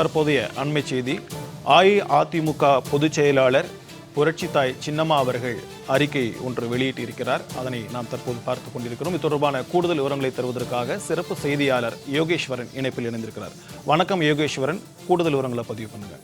தற்போதைய அண்மை செய்தி. அஇஅதிமுக பொதுச் செயலாளர் புரட்சித்தாய் சின்னம்மா அவர்கள் அறிக்கை ஒன்று வெளியிட்டிருக்கிறார். அதனை நாம் தற்போது பார்த்துக் கொண்டிருக்கிறோம். இது தொடர்பான கூடுதல் விவரங்களை தருவதற்காக சிறப்பு செய்தியாளர் யோகேஸ்வரன் இணைப்பில் இணைந்திருக்கிறார். வணக்கம் யோகேஸ்வரன். கூடுதல் விவரங்களை பதிவு பண்ணுங்க.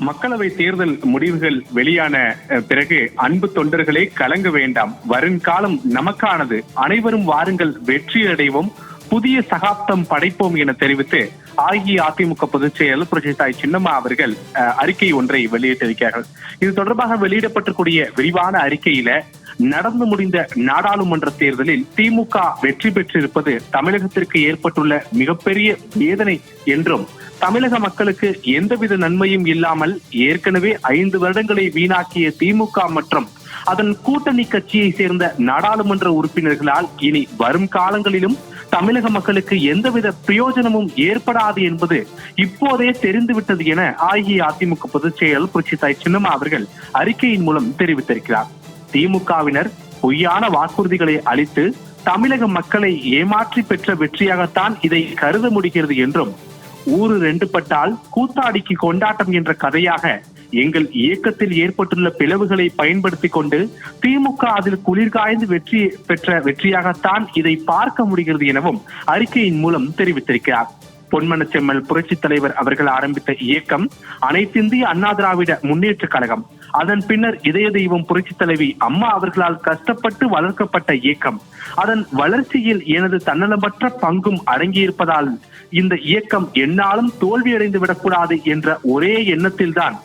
மக்களவை தேர்தல் முடிவுகள் வெளியான பிறகு அன்பு தொண்டர்களே கலங்க வேண்டாம். வருங்காலம் நமக்கானது. அனைவரும் வாருங்கள். வெற்றி அடைவோம் புதிய சகாப்தம் படைப்போம் என தெரிவித்து அஇஅதிமுக பொதுச் செயலர் புரட்சித்தாய் சின்னம்மா அவர்கள் அறிக்கை ஒன்றை வெளியிட்டிருக்கிறார்கள். இது தொடர்பாக வெளியிடப்பட்டிருக்கூடிய விரிவான அறிக்கையில நடந்து முடிந்த நாடாளுமன்ற தேர்தலில் திமுக வெற்றி பெற்றிருப்பது தமிழகத்திற்கு ஏற்பட்டுள்ள மிகப்பெரிய வேதனை என்றும் தமிழக மக்களுக்கு எந்தவித நன்மையும் இல்லாமல் ஏற்கனவே ஐந்து வருடங்களை வீணாக்கிய திமுக மற்றும் அதன் கூட்டணி கட்சியை சேர்ந்த நாடாளுமன்ற உறுப்பினர்களால் இனி வரும் காலங்களிலும் தமிழக மக்களுக்கு எந்தவித பிரயோஜனமும் ஏற்படாது என்பது இப்போதே தெரிந்துவிட்டது என அஇஅதிமுக பொதுச் செயலர் புரட்சித்தாய் சின்னம்மா அவர்கள் அறிக்கையின் மூலம் தெரிவித்திருக்கிறார். திமுகவினர் பொய்யான வாக்குறுதிகளை அளித்து தமிழக மக்களை ஏமாற்றி பெற்ற வெற்றியாகத்தான் இதை கருத முடிகிறது என்றும் ஊரு ரெண்டு பட்டால் கூத்தாடிக்கு கொண்டாட்டம் என்ற கதையாக எங்கள் இயக்கத்தில் ஏற்பட்டுள்ள பிளவுகளை பயன்படுத்திக் கொண்டு திமுக அதில் குளிர்காய்ந்து வெற்றி பெற்ற வெற்றியாகத்தான் இதை பார்க்க முடிகிறது எனவும் அறிக்கையின் மூலம் தெரிவித்திருக்கிறார். பொன்மனச்செம்மல் புரட்சி தலைவர் அவர்கள் ஆரம்பித்த இயக்கம் அனைத்திந்திய அண்ணா திராவிட முன்னேற்ற கழகம். அதன் பின்னர் இதய தெய்வம் புரட்சி தலைவி அம்மா அவர்களால் கஷ்டப்பட்டு வளர்க்கப்பட்ட இயக்கம். அதன் வளர்ச்சியில் எனது தன்னலமற்ற பங்கும் அடங்கியிருப்பதால் இந்த இயக்கம் என்னாலும் தோல்வியடைந்து விடக்கூடாது என்ற ஒரே எண்ணத்தில்தான்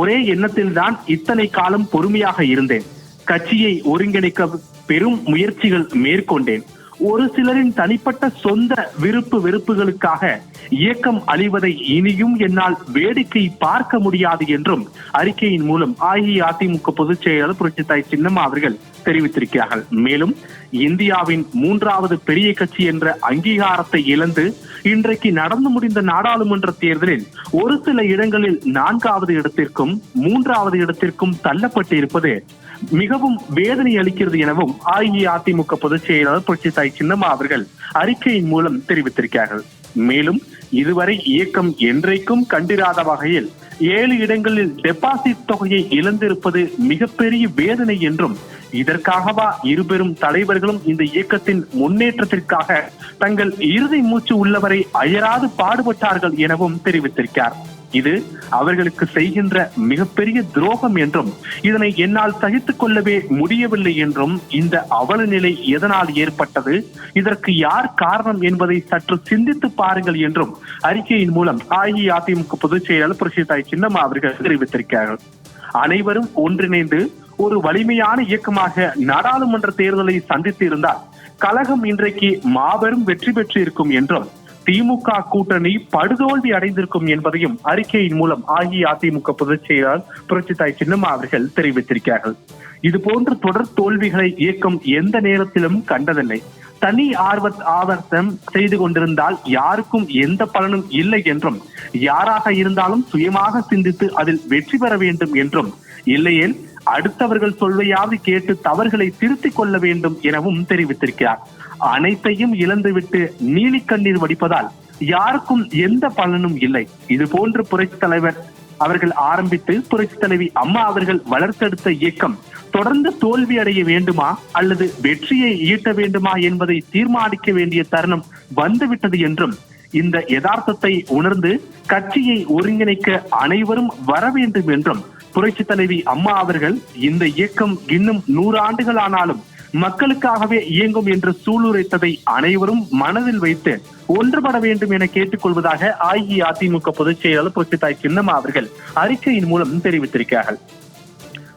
ஒரே எண்ணத்தில் தான் இத்தனை காலம் பொறுமையாக இருந்தேன். கட்சியை ஒருங்கிணைக்க பெரும் முயற்சிகள் மேற்கொண்டேன். ஒரு சிலரின் தனிப்பட்ட சொந்த விருப்பு வெறுப்புகளுக்காக இயக்கம் அழிவதை இனியும் என்னால் வேடிக்கை பார்க்க முடியாது என்றும் அறிக்கையின் மூலம் அஇஅதிமுக பொதுச் செயலாளர் புரட்சித்தாய் சின்னம்மா அவர்கள் தெரிவித்திருக்கிறார்கள். மேலும் இந்தியாவின் மூன்றாவது பெரிய கட்சி என்ற அங்கீகாரத்தை இழந்து இன்றைக்கு நடந்து முடிந்த நாடாளுமன்ற தேர்தலில் ஒரு சில இடங்களில் நான்காவது இடத்திற்கும் மூன்றாவது இடத்திற்கும் தள்ளப்பட்டு இருப்பது மிகவும் வேதனை அளிக்கிறது எனவும் அஇஅதிமுக பொதுச் செயலாளர் புரட்சித்தாய் சின்னம்மா அவர்கள் அறிக்கையின் மூலம் தெரிவித்திருக்கிறார்கள். மேலும் இதுவரை இயக்கம் என்றைக்கும் கண்டிராத வகையில் ஏழு இடங்களில் டெபாசிட் தொகையை இழந்திருப்பது மிகப்பெரிய வேதனை என்றும் இதற்காகவா இருபெரும் தலைவர்களும் இந்த இயக்கத்தின் முன்னேற்றத்திற்காக தங்கள் இறுதி மூச்சு உள்ளவரை அயராது பாடுபட்டார்கள் எனவும் தெரிவித்திருக்கிறார். இது அவர்களுக்கு செய்கின்ற மிகப்பெரிய துரோகம் என்றும் இதனை என்னால் சகித்துக் கொள்ளவே முடியவில்லை என்றும் இந்த அவல நிலை எதனால் ஏற்பட்டது இதற்கு யார் காரணம் என்பதை சற்று சிந்தித்து பாருங்கள் என்றும் அறிக்கையின் மூலம் அஇஅதிமுக பொதுச் செயலாளர் புரட்சித்தாய் சின்னம்மா அவர்கள் தெரிவித்திருக்கிறார்கள். அனைவரும் ஒன்றிணைந்து ஒரு வலிமையான இயக்கமாக நாடாளுமன்ற தேர்தலை சந்தித்து இருந்தால் கழகம் இன்றைக்கு மாபெரும் வெற்றி பெற்று இருக்கும் என்றும் திமுக கூட்டணி படுதோல்வி அடைந்திருக்கும் என்பதையும் அறிக்கையின் மூலம் அஇஅதிமுக பொதுச் செயலாளர் புரட்சித்தாய் சின்னம்மா அவர்கள் தெரிவித்திருக்கிறார்கள். இது போன்ற தொடர் தோல்விகளை இயக்கம் எந்த நேரத்திலும் கண்டதில்லை. தனி ஆர்வ ஆவர்த்தம் செய்து கொண்டிருந்தால் யாருக்கும் எந்த பலனும் இல்லை என்றும் யாராக இருந்தாலும் சுயமாக சிந்தித்து அதில் வெற்றி பெற வேண்டும் என்றும் இல்லையேல் அடுத்தவர்கள் சொல்வையாவது கேட்டு தவறுகளை திருத்திக் கொள்ள வேண்டும் எனவும் தெரிவித்திருக்கிறார். அனைத்தையும் இழந்துவிட்டு நீலி கண்ணீர் வடிப்பதால் யாருக்கும் எந்த பலனும் இல்லை. இது போன்று புரட்சி தலைவர் அவர்கள் ஆரம்பித்து புரட்சி தலைவி அம்மா அவர்கள் வளர்த்தெடுத்த இயக்கம் தொடர்ந்து தோல்வி அடைய வேண்டுமா அல்லது வெற்றியை ஈட்ட வேண்டுமா என்பதை தீர்மானிக்க வேண்டிய தருணம் வந்துவிட்டது என்றும் இந்த யதார்த்தத்தை உணர்ந்து கட்சியை ஒருங்கிணைக்க அனைவரும் வர வேண்டும் என்றும் புரட்சி தலைவி அம்மா அவர்கள் இந்த இயக்கம் இன்னும் நூறு ஆண்டுகள் ஆனாலும் மக்களுக்காகவே இயங்கும் என்று சூளுரைத்ததை அனைவரும் மனதில் வைத்து ஒன்றுபட வேண்டும் என கேட்டுக்கொள்வதாக அஇஅதிமுக பொதுச் செயலாளர் புரட்சித்தாய் சின்னம்மா அவர்கள் அறிக்கையின் மூலம் தெரிவித்திருக்கிறார்கள்.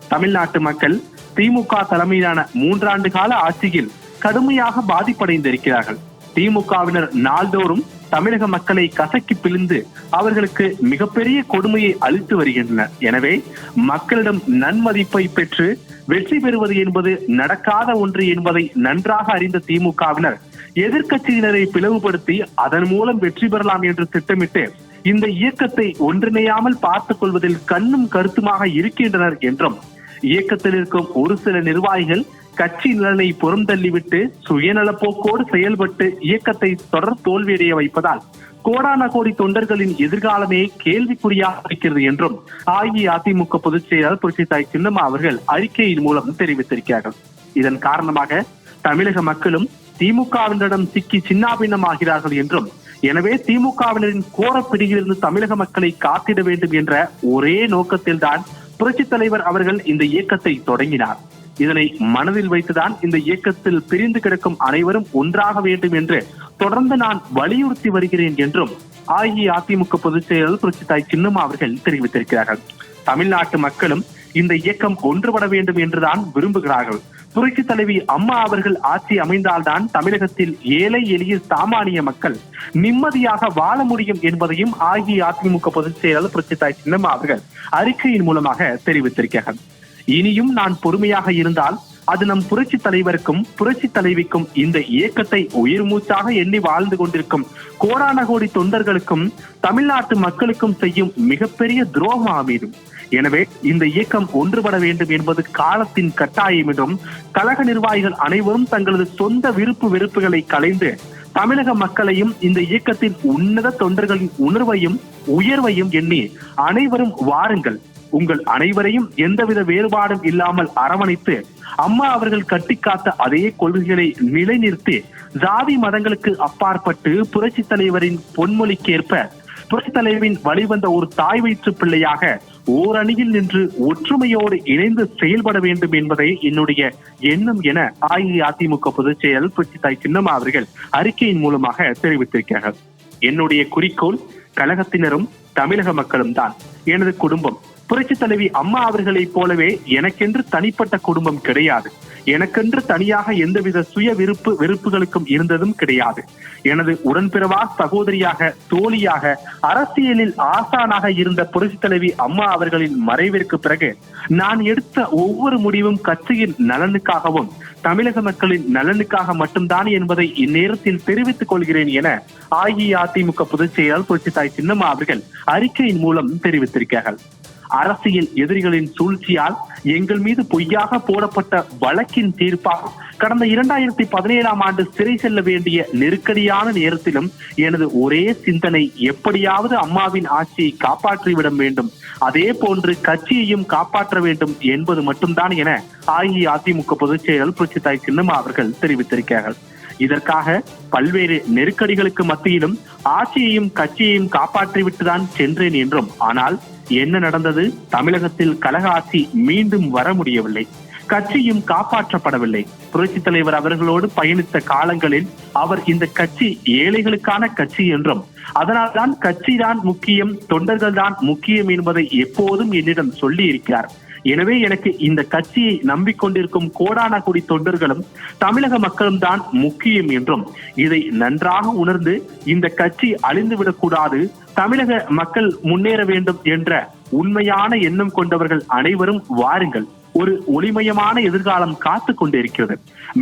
தமிழ்நாட்டு மக்கள் திமுக தலைமையிலான மூன்றாண்டு கால ஆட்சியில் கடுமையாக பாதிப்படைந்திருக்கிறார்கள். திமுகவினர் நாள்தோறும் தமிழக மக்களை கசக்கி பிழிந்து அவர்களுக்கு மிகப்பெரிய கொடுமையை அளித்து வருகின்றனர். எனவே மக்களிடம் நன்மதிப்பை பெற்று வெற்றி பெறுவது என்பது நடக்காத ஒன்று என்பதை நன்றாக அறிந்த திமுகவினர் எதிர்கட்சியினரை பிளவுபடுத்தி அதன் மூலம் வெற்றி பெறலாம் என்று திட்டமிட்டு இந்த இயக்கத்தை ஒன்றிணையாமல் பார்த்துக் கொள்வதில் கண்ணும் கருத்துமாக இருக்கின்றனர் என்றும் இயக்கத்தில் இருக்கும் ஒரு சில நிர்வாகிகள் கட்சி நலனை புறந்தள்ளிவிட்டு சுயநல போக்கோடு செயல்பட்டு இயக்கத்தை தொடர் தோல்வியடைய வைப்பதால் கோடான கோடி தொண்டர்களின் எதிர்காலமே கேள்விக்குறியாக இருக்கிறது என்றும் அஇஅதிமுக பொதுச் செயலாளர் புரட்சித்தாய் சின்னம்மா அவர்கள் அறிக்கையின் மூலம் தெரிவித்திருக்கிறார்கள். இதன் காரணமாக தமிழக மக்களும் திமுகவினரிடம் சிக்கி சின்னாபின்னமாகிறார்கள் என்றும் எனவே திமுகவினரின் கோர பிடியிலிருந்து தமிழக மக்களை காத்திட வேண்டும் என்ற ஒரே நோக்கத்தில்தான் புரட்சித் தலைவர் அவர்கள் இந்த இயக்கத்தை தொடங்கினார். இதனை மனதில் வைத்துதான் இந்த இயக்கத்தில் பிரிந்து கிடக்கும் அனைவரும் ஒன்றாக வேண்டும் என்று தொடர்ந்து நான் வலியுறுத்தி வருகிறேன் என்றும் அஇஅதிமுக பொதுச் செயலாளர் புரட்சித்தாய் சின்னம்மா அவர்கள் தெரிவித்திருக்கிறார்கள். தமிழ்நாட்டு மக்களும் இந்த இயக்கம் ஒன்றுபட வேண்டும் என்றுதான் விரும்புகிறார்கள். புரட்சி தலைவி அம்மா அவர்கள் ஆட்சி அமைந்தால்தான் தமிழகத்தில் ஏழை எளிய சாமானிய மக்கள் நிம்மதியாக வாழ முடியும் என்பதையும் அஇஅதிமுக பொதுச் செயலாளர் புரட்சித்தாய் சின்னம்மா அவர்கள் அறிக்கையின் மூலமாக தெரிவித்திருக்கிறார்கள். இனியும் நான் பொறுமையாக இருந்தால் அது நம் புரட்சி தலைவருக்கும் புரட்சி தலைவிக்கும் இந்த இயக்கத்தை உயிர் மூச்சாக எண்ணி வாழ்ந்து கொண்டிருக்கும் கோடான கோடி தொண்டர்களுக்கும் தமிழ்நாட்டு மக்களுக்கும் செய்யும் மிகப்பெரிய துரோகம் அமைதும் எனவே இந்த இயக்கம் ஒன்றுபட வேண்டும் என்பது காலத்தின் கட்டாயம் என்றும் கழக நிர்வாகிகள் அனைவரும் தங்களது சொந்த விருப்பு வெறுப்புகளை கலைந்து தமிழக மக்களையும் இந்த இயக்கத்தின் உன்னத தொண்டர்களின் உணர்வையும் உயர்வையும் எண்ணி அனைவரும் வாருங்கள். உங்கள் அனைவரையும் எந்தவித வேறுபாடும் இல்லாமல் அரவணைத்து அம்மா அவர்கள் கட்டிக்காத்த அதே கொள்கைகளை நிலைநிறுத்தி ஜாதி மதங்களுக்கு அப்பாற்பட்டு புரட்சி தலைவரின் பொன்மொழிக்கேற்ப புரட்சி தலைவரின் வழிவந்த ஒரு தாய் வயிற்று பிள்ளையாக ஓரணியில் நின்று ஒற்றுமையோடு இணைந்து செயல்பட வேண்டும் என்பதே என்னுடைய எண்ணம் என அஇஅதிமுக பொதுச் செயலர் புரட்சி தாய் சின்னம்மா அவர்கள் அறிக்கையின் மூலமாக தெரிவித்திருக்கிறார்கள். என்னுடைய குறிக்கோள் கழகத்தினரும் தமிழக மக்களும் தான் எனது குடும்பம் புரட்சி தலைவி அம்மா அவர்களைப் போலவே எனக்கென்று தனிப்பட்ட குடும்பம் கிடையாது. எனக்கென்று தனியாக எந்தவித சுய விருப்பு வெறுப்புகளுக்கும் இருந்ததும் கிடையாது. எனது உடன்பிறவா சகோதரியாக தோழியாக அரசியலில் ஆசானாக இருந்த புரட்சி தலைவி அம்மா அவர்களின் மறைவிற்கு பிறகு நான் எடுத்த ஒவ்வொரு முடிவும் கட்சியின் நலனுக்காகவும் தமிழக மக்களின் நலனுக்காக மட்டும்தான் என்பதை இந்நேரத்தில் தெரிவித்துக் கொள்கிறேன் என அஇஅதிமுக பொதுச் செயலாளர் புரட்சி தாய் சின்னம்மா அவர்கள் அறிக்கையின் மூலம் தெரிவித்திருக்கிறார்கள். அரசியல் எதிரிகளின் சூழ்ச்சியால் எங்கள் மீது பொய்யாக போடப்பட்ட வழக்கின் தீர்ப்பால் கடந்த இரண்டாயிரத்தி பதினேழாம் ஆண்டு சிறை செல்ல வேண்டிய நெருக்கடியான நேரத்திலும் எனது ஒரே சிந்தனை எப்படியாவது அம்மாவின் ஆட்சியை காப்பாற்றிவிட வேண்டும். அதே போன்று கட்சியையும் காப்பாற்ற வேண்டும் என்பது மட்டும்தான் என அஇஅதிமுக பொதுச் செயலர் புரட்சித்தாய் சின்னம்மா அவர்கள் தெரிவித்திருக்கிறார்கள். இதற்காக பல்வேறு நெருக்கடிகளுக்கு மத்தியிலும் ஆட்சியையும் கட்சியையும் காப்பாற்றிவிட்டுதான் சென்றேன் என்றும் ஆனால் என்ன நடந்தது? தமிழகத்தில் கழக ஆட்சி மீண்டும் வர முடியவில்லை. கட்சியும் காப்பாற்றப்படவில்லை. புரட்சி தலைவர் அவர்களோடு பயணித்த காலங்களில் அவர் இந்த கட்சி ஏழைகளுக்கான கட்சி என்றும் அதனால்தான் கட்சி தான் முக்கியம் தொண்டர்கள் தான் முக்கியம் என்பதை எப்போதும் என்னிடம் சொல்லி இருக்கிறார் எனவே எனக்கு இந்த கட்சியை நம்பிக்கொண்டிருக்கும் கோடானகுடி தொண்டர்களும் தமிழக மக்களும் தான் முக்கியம் என்றும் இதை நன்றாக உணர்ந்து இந்த கட்சி அழிந்துவிடக்கூடாது தமிழக மக்கள் முன்னேற வேண்டும் என்ற உண்மையான எண்ணம் கொண்டவர்கள் அனைவரும் வாருங்கள். ஒரு ஒளிமயமான எதிர்காலம் காத்து கொண்டிருக்கிறது.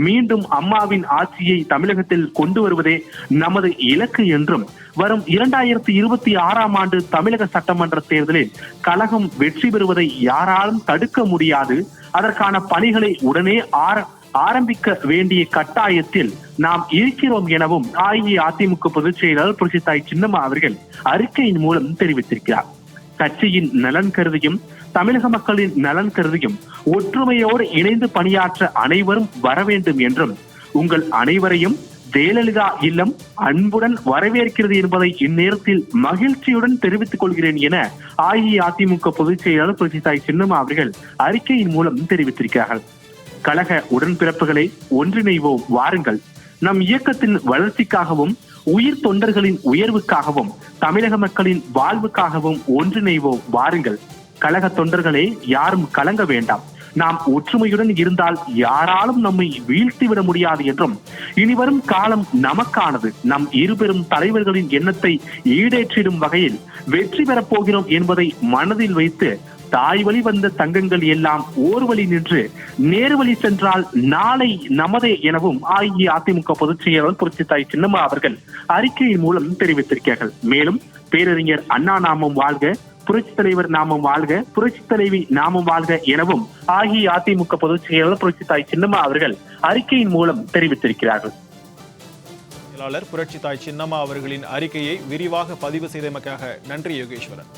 மீண்டும் அம்மாவின் ஆட்சியை தமிழகத்தில் கொண்டு வருவதே நமது இலக்கு என்றும் வரும் இரண்டாயிரத்தி இருபத்தி ஆறாம் ஆண்டு தமிழக சட்டமன்ற தேர்தலில் கழகம் வெற்றி பெறுவதை யாராலும் தடுக்க முடியாது. அதற்கான பணிகளை உடனே ஆர ஆரம்பிக்க வேண்டிய கட்டாயத்தில் நாம் இருக்கிறோம் எனவும் அஇஅதிமுக பொதுச் செயலாளர் புரட்சித்தாய் சின்னம்மா அவர்கள் அறிக்கையின் மூலம் தெரிவித்திருக்கிறார். கட்சியின் நலன் கருதியும் தமிழக மக்களின் நலன் கருதியும் ஒற்றுமையோடு இணைந்து பணியாற்ற அனைவரும் வர வேண்டும் என்றும் உங்கள் அனைவரையும் ஜெயலலிதா இல்லம் அன்புடன் வரவேற்கிறது என்பதை இந்நேரத்தில் மகிழ்ச்சியுடன் தெரிவித்துக் கொள்கிறேன் என அஇஅதிமுக பொதுச் செயலாளர் புரட்சித்தாய் சின்னம்மா அவர்கள் அறிக்கையின் மூலம் தெரிவித்திருக்கிறார்கள். கழக உடன்பிறப்புகளை ஒன்றிணைவோம் வாருங்கள். நம் இயக்கத்தின் வளர்ச்சிக்காகவும் உயிர் தொண்டர்களின் உயர்வுக்காகவும் தமிழக மக்களின் வாழ்வுக்காகவும் ஒன்றிணைவோம் வாருங்கள். கழக தொண்டர்களே யாரும் கலங்க வேண்டாம். நாம் ஒற்றுமையுடன் இருந்தால் யாராலும் நம்மை வீழ்த்திவிட முடியாது என்றும் இனிவரும் காலம் நமக்கானது. நம் இருபெரும் தலைவர்களின் எண்ணத்தை ஈடேற்றிடும் வகையில் வெற்றி பெறப் போகிறோம் என்பதை மனதில் வைத்து தாய் வழி வந்த தங்கங்கள் எல்லாம் ஓர் வழி நின்று நேர்வழி சென்றால் நாளை நமதே எனவும் அஇஅதிமுக பொதுச் செயலாளர் புரட்சித்தாய் சின்னம்மா அவர்கள் அறிக்கையின் மூலம் தெரிவித்திருக்கிறார்கள். மேலும் பேரறிஞர் அண்ணா நாமம் வாழ்க புரட்சி தலைவர் நாமம் வாழ்க புரட்சி தலைவி நாமம் வாழ்க எனவும் அஇஅதிமுக பொதுச் செயலாளர் புரட்சித்தாய் சின்னம்மா அவர்கள் அறிக்கையின் மூலம் தெரிவித்திருக்கிறார்கள். செயலாளர் புரட்சி தாய் சின்னம்மா அவர்களின் அறிக்கையை விரிவாக பதிவு செய்தமைக்காக நன்றி யோகேஸ்வரன்.